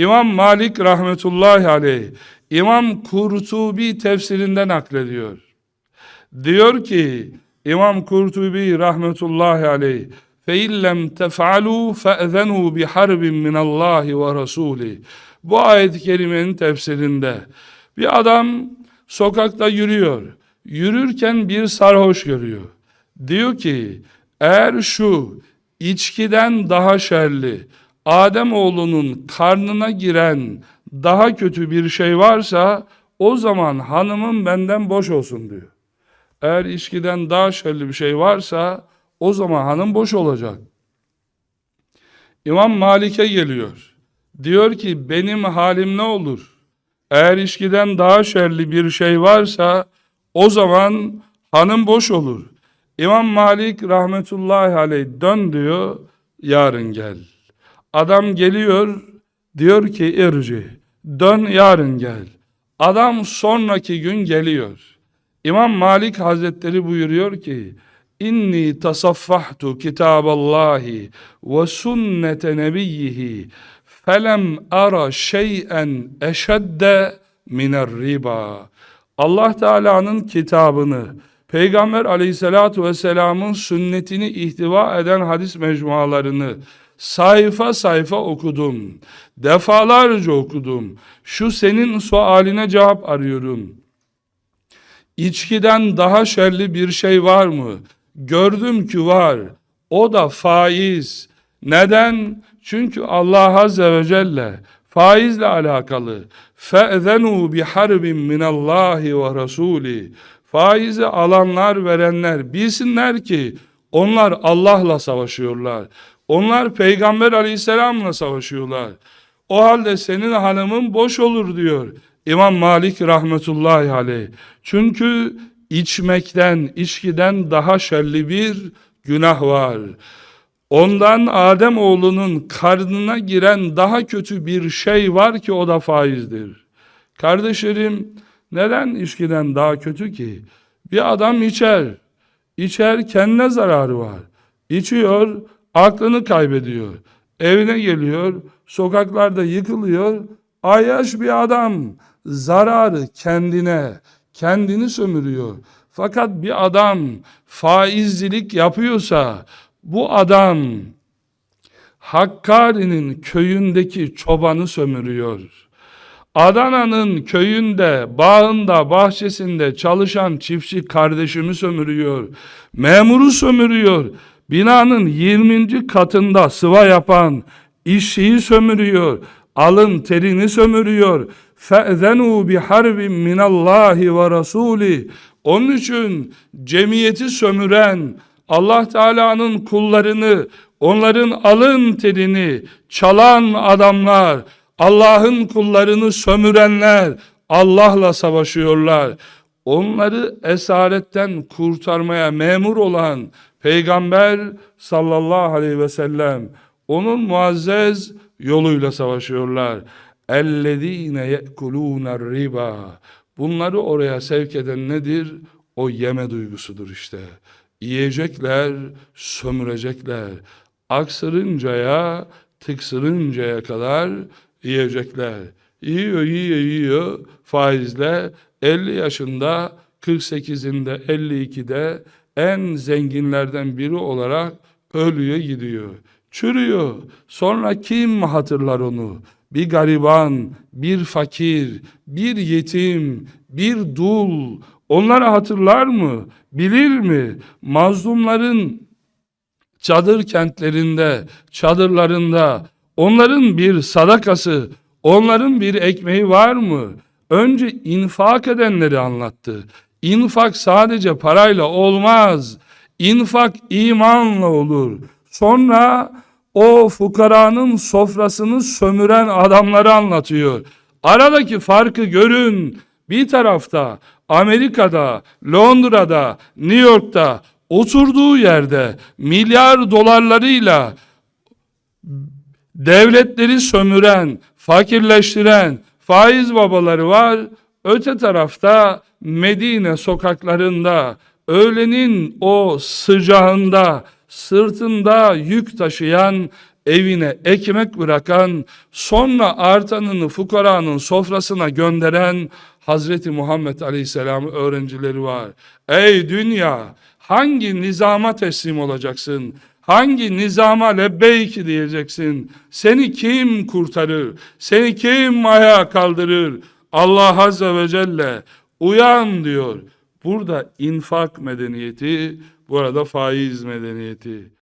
İmam Malik rahmetullahi aleyh İmam Kurtubi tefsirinden naklediyor. Diyor ki İmam Kurtubi rahmetullahi aleyh fe illem tef'alu fe'zenu bi harbin min Allah ve Resulü. Bu ayet-i kerimenin tefsirinde bir adam sokakta yürüyor. Yürürken bir sarhoş görüyor. Diyor ki eğer şu içkiden daha şerli Ademoğlunun karnına giren daha kötü bir şey varsa o zaman hanımım benden boş olsun diyor. Eğer içkiden daha şerli bir şey varsa o zaman hanım boş olacak. İmam Malik'e geliyor. Diyor ki benim halim ne olur? Eğer içkiden daha şerli bir şey varsa o zaman hanım boş olur. İmam Malik rahmetullahi aleyh dön diyor yarın gel. Adam geliyor diyor ki irci dön yarın gel. Adam sonraki gün geliyor. İmam Malik Hazretleri buyuruyor ki İnni tasaffahtu kitaballahi ve sünnete nebiyyihi felem ara şey'en eşedde miner riba. Allah Teala'nın kitabını, Peygamber aleyhissalatu vesselamın sünnetini ihtiva eden hadis mecmualarını sayfa sayfa okudum. Defalarca okudum. Şu senin sualine cevap arıyorum. İçkiden daha şerli bir şey var mı? Gördüm ki var. O da faiz. Neden? Çünkü Allah Azze ve Celle faizle alakalı fe'zenu bi harbin min Allah ve rasuli faizi alanlar verenler bilsinler ki onlar Allah'la savaşıyorlar. Onlar Peygamber aleyhisselamla savaşıyorlar. O halde senin hanımın boş olur diyor İmam Malik rahmetullahi aleyh. Çünkü içmekten, içkiden daha şerli bir günah var. Ondan Adem oğlunun karnına giren daha kötü bir şey var ki o da faizdir. Kardeşlerim neden içkiden daha kötü ki? Bir adam içer. İçer kendine zararı var. İçiyor, aklını kaybediyor. Evine geliyor, sokaklarda yıkılıyor. Ayyaş bir adam zararı kendine, kendini sömürüyor. Fakat bir adam faizcilik yapıyorsa bu adam Hakkari'nin köyündeki çobanı sömürüyor. Adana'nın köyünde, bağında, bahçesinde çalışan çiftçi kardeşimi sömürüyor. Memuru sömürüyor. Binanın 20. katında sıva yapan işçiyi sömürüyor. Alın terini sömürüyor. فَاَذَنُوا بِحَرْبٍ مِنَ اللّٰهِ وَرَسُولِهِ Onun için cemiyeti sömüren, Allah Teala'nın kullarını, onların alın terini çalan adamlar, Allah'ın kullarını sömürenler Allah'la savaşıyorlar. onları esaretten kurtarmaya memur olan Peygamber sallallahu aleyhi ve sellem onun muazzez yoluyla savaşıyorlar. Ellezine yekuluna riba. Bunları oraya sevk eden nedir? O yeme duygusudur işte. Yiyecekler, sömürecekler. Aksırıncaya, tıksırıncaya kadar yiyecekler. Yiyor, yiyor, yiyor faizle 50 yaşında, 48'inde, 52'de en zenginlerden biri olarak ölüyor gidiyor. Çürüyor. Sonra kim hatırlar onu? Bir gariban, bir fakir, bir yetim, bir dul. Onları hatırlar mı? Bilir mi? Mazlumların çadır kentlerinde, çadırlarında onların bir sadakası, onların bir ekmeği var mı? Önce infak edenleri anlattı. İnfak sadece parayla olmaz. İnfak imanla olur. Sonra o fukaranın sofrasını sömüren adamları anlatıyor. Aradaki farkı görün. Bir tarafta Amerika'da, Londra'da, New York'ta oturduğu yerde milyar dolarlarıyla devletleri sömüren, fakirleştiren faiz babaları var. Öte tarafta Medine sokaklarında öğlenin o sıcağında sırtında yük taşıyan evine ekmek bırakan, sonra artanını fukaranın sofrasına gönderen Hazreti Muhammed Aleyhisselam öğrencileri var. Ey dünya, hangi nizama teslim olacaksın? Hangi nizama lebbeyk diyeceksin? Seni kim kurtarır? Seni kim ayağa kaldırır? Allah Azze ve Celle uyan diyor. Burada infak medeniyeti, burada faiz medeniyeti.